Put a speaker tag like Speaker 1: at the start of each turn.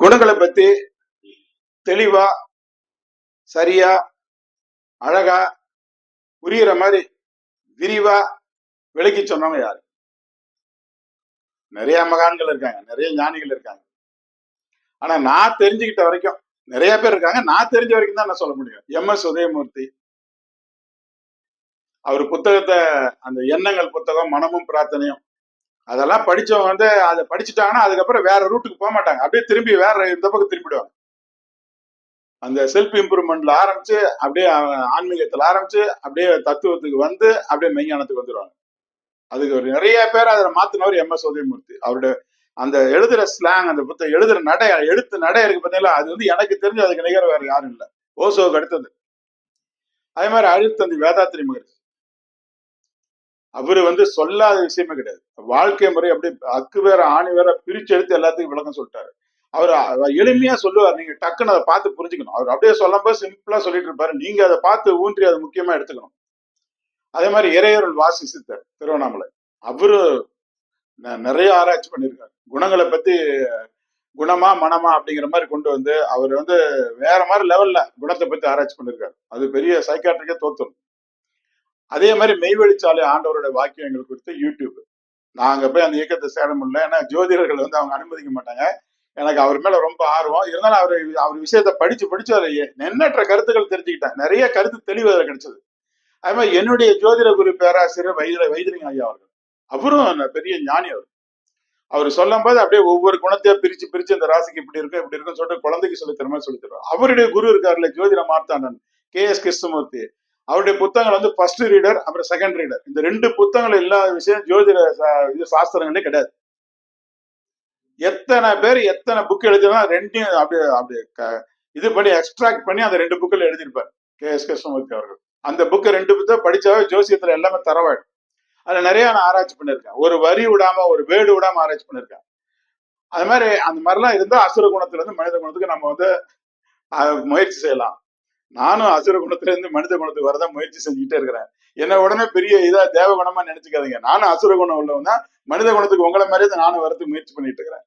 Speaker 1: குணங்களை பத்தி தெளிவா சரியா அழகா புரியுற மாதிரி விரிவா விளக்கி சொன்னவங்க யாரு? நிறைய மகான்கள் இருக்காங்க நிறைய ஞானிகள் இருக்காங்க. ஆனா நான் தெரிஞ்சுக்கிட்ட வரைக்கும் நிறைய பேர் இருக்காங்க நான் தெரிஞ்ச வரைக்கும் தான் நான் சொல்ல முடியும். M S Udayamurthy. அவர் புத்தகத்தை அந்த எண்ணங்கள் புத்தகம் மனமும் பிரார்த்தனையும் அதெல்லாம் படிச்சவங்க வந்து அதை படிச்சுட்டாங்கன்னா அதுக்கப்புறம் வேற ரூட்டுக்கு போக மாட்டாங்க. அப்படியே திரும்பி வேற இந்த பக்கம் திரும்பிடுவாங்க. அந்த செல்ஃப் இம்ப்ரூவ்மெண்ட்ல ஆரம்பிச்சு அப்படியே ஆன்மீகத்தில் ஆன்மீகத்துல ஆரம்பிச்சு அப்படியே தத்துவத்துக்கு வந்து அப்படியே மெய்ஞானத்துக்கு வந்துடுவாங்க அதுக்கு ஒரு நிறைய பேர் அதில் மாத்தினவர் எம். எஸ். உதயமூர்த்தி. அவருடைய அந்த எழுதுற ஸ்லாங் அந்த புத்தகம் எழுதுற நடை எழுத்து நடை இருக்கு பார்த்தீங்களா அது வந்து எனக்கு தெரிஞ்சு அதுக்கு நிகர் வேற யாரும் இல்லை. ஓசோவுக்கு அடுத்தது. அதே மாதிரி அழுத்தந்தி வேதாத்திரி மகர்ஷி. அவரு வந்து சொல்லாத விஷயமே கிடையாது. வாழ்க்கை முறை அப்படியே அக்கு வேற ஆணி வேற பிரிச்சு எடுத்து எல்லாத்துக்கும் விளக்கம் சொல்லிட்டாரு. அவர் எளிமையா சொல்லுவார். நீங்க டக்குன்னு அதை பார்த்து புரிஞ்சுக்கணும். அவர் அப்படியே சொல்லும்போது சிம்பிளா சொல்லிட்டு இருப்பாரு. நீங்க அதை பார்த்து ஊன்றி அதை முக்கியமா எடுத்துக்கணும். அதே மாதிரி இறையருள் வாசி சித்தர் திருவண்ணாமலை அவரு ந- நிறைய ஆராய்ச்சி பண்ணியிருக்காரு. குணங்களை பத்தி குணமா மனமா அப்படிங்கிற மாதிரி கொண்டு வந்து அவர் வந்து வேற மாதிரி லெவல்ல குணத்தை பத்தி ஆராய்ச்சி பண்ணிருக்காரு அது பெரிய சைக்காட்ரிக்கே தோத்தணும் அதே மாதிரி மெய்வெளிச்சாலை ஆண்டவரோட வாக்கியங்கள் கொடுத்து யூடியூப் நாங்க போய் அந்த இயக்கத்தை சேர முடியல ஏன்னா ஜோதிடர்கள் வந்து அவங்க அனுமதிக்க மாட்டாங்க. எனக்கு அவர் மேல ரொம்ப ஆர்வம். இருந்தாலும் அவர் அவர் விஷயத்தை படிச்சு படிச்சு அவர் எண்ணற்ற கருத்துக்கள் தெரிஞ்சுக்கிட்டேன் நிறைய கருத்து தெளிவு அதில் கிடைச்சது. அதே மாதிரி என்னுடைய ஜோதிட குரு பேராசிரியர் வைத்திர வைத்திரிங்க ஐயா அவர்கள். அவரும் பெரிய ஞானி அவர். அவர் சொல்லும் போது அப்படியே ஒவ்வொரு குணத்தையா பிரிச்சு பிரிச்சு இந்த ராசிக்கு இப்படி இருக்கும் இப்படி இருக்குன்னு சொல்லிட்டு குழந்தைக்கு சொல்லி தர மாதிரி சொல்லி தருவார். அவருடைய குரு இருக்காருல்ல ஜோதிட மார்த்தாண்டன் கே எஸ் கிருஷ்ணமூர்த்தி. அவருடைய புத்தகங்கள் வந்து ஃபர்ஸ்ட் ரீடர் அப்புறம் செகண்ட் ரீடர் இந்த ரெண்டு புத்தகங்கள் இல்லாத விஷயம் ஜோதிட சா- இது சாஸ்திரங்களே கிடையாது. எத்தனை பேர் எத்தனை புக் எழுதினா ரெண்டையும் அப்படியே அப்படியே இது பண்ணி எக்ஸ்ட்ராக்ட் பண்ணி அந்த ரெண்டு புக்கில் எழுதியிருப்பார். கே. எஸ். கிருஷ்ணமூர்த்தி அவர்கள். அந்த புக்கை ரெண்டு புத்தகம் படிச்சாவே ஜோசியத்துல எல்லாமே தரவாயிடும். அதுல நிறைய நான் ஆராய்ச்சி பண்ணியிருக்கேன். ஒரு வரி விடாம ஒரு வேடு விடாம ஆராய்ச்சி பண்ணியிருக்கேன். அது மாதிரி அந்த மாதிரிலாம் இருந்தா அசுர குணத்துல இருந்து மனித குணத்துக்கு நம்ம வந்து முயற்சி செய்யலாம். நானும் அசுர குணத்துல இருந்து மனித குணத்துக்கு வரதான் முயற்சி செஞ்சுக்கிட்டே இருக்கிறேன். என்ன உடனே பெரிய இதா தேவ குணமா நினைச்சுக்காதீங்க. நானும் அசுர குணம் உள்ளவன் தான். மனித குணத்துக்கு உங்களை மாதிரி நானும் வரதுக்கு முயற்சி பண்ணிட்டு இருக்கிறேன்.